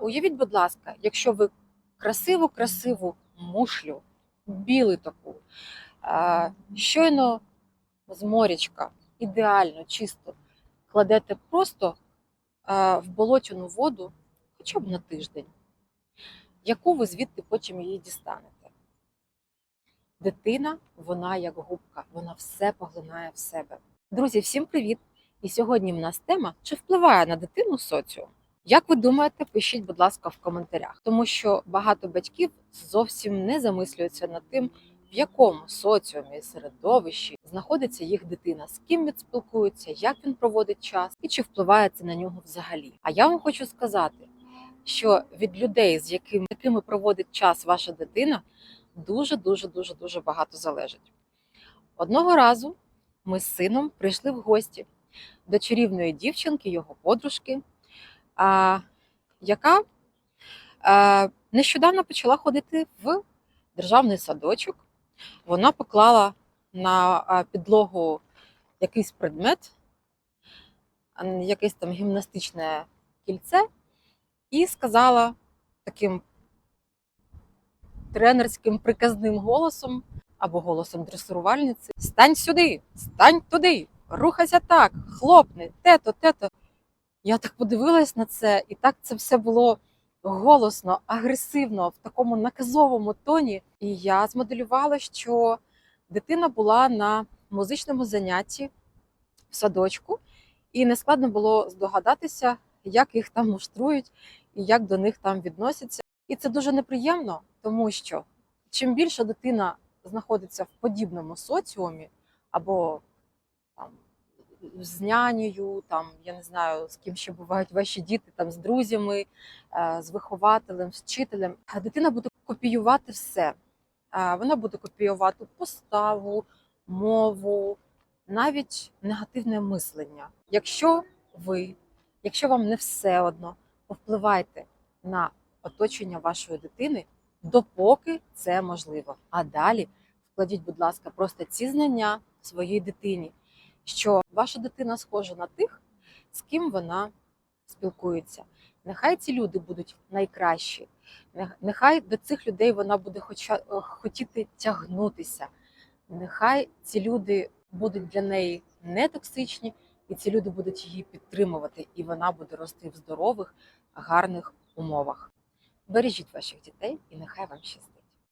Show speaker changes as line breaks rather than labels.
Уявіть, будь ласка, якщо ви красиву, красиву мушлю, білу таку, щойно з морячка, ідеально, чисто, кладете просто в болотяну воду хоча б на тиждень, яку ви звідти потім її дістанете. Дитина, вона як губка, вона все поглинає в себе. Друзі, всім привіт! І сьогодні в нас тема: чи впливає на дитину соціум? Як ви думаєте, пишіть, будь ласка, в коментарях, тому що багато батьків зовсім не замислюються над тим, в якому соціумі середовищі знаходиться їх дитина, з ким він спілкується, як він проводить час і чи впливає це на нього взагалі. А я вам хочу сказати, що від людей, з якими, якими проводить час ваша дитина, дуже дуже дуже дуже багато залежить. Одного разу ми з сином прийшли в гості до чарівної дівчинки, його подружки, яка? Нещодавно почала ходити в державний садочок. Вона поклала на підлогу якийсь предмет, якесь там гімнастичне кільце, і сказала таким тренерським приказним голосом або голосом дресирувальниці: Стань сюди, стань туди, рухайся так, хлопни, тето, тето. Я так подивилась на це, і так це все було голосно, агресивно, в такому наказовому тоні. І я змоделювала, що дитина була на музичному занятті в садочку, і нескладно було здогадатися, як їх там муштрують і як до них там відносяться. І це дуже неприємно, тому що чим більше дитина знаходиться в подібному соціумі, або там з нянею, там я не знаю, з ким ще бувають ваші діти, там з друзями, е, з вихователем, з вчителем, дитина буде копіювати все. Е, Вона буде копіювати поставу, мову, навіть негативне мислення. Якщо ви, якщо вам не все одно, повпливайте на оточення вашої дитини, допоки це можливо. А далі вкладіть, будь ласка, просто ці знання своїй дитині, що ваша дитина схожа на тих, з ким вона спілкується. Нехай ці люди будуть найкращі, нехай до цих людей вона буде хоча, е, хотіти тягнутися. Нехай ці люди будуть для неї не токсичні, і ці люди будуть її підтримувати, і вона буде рости в здорових, гарних умовах. Бережіть ваших дітей і нехай вам щастить.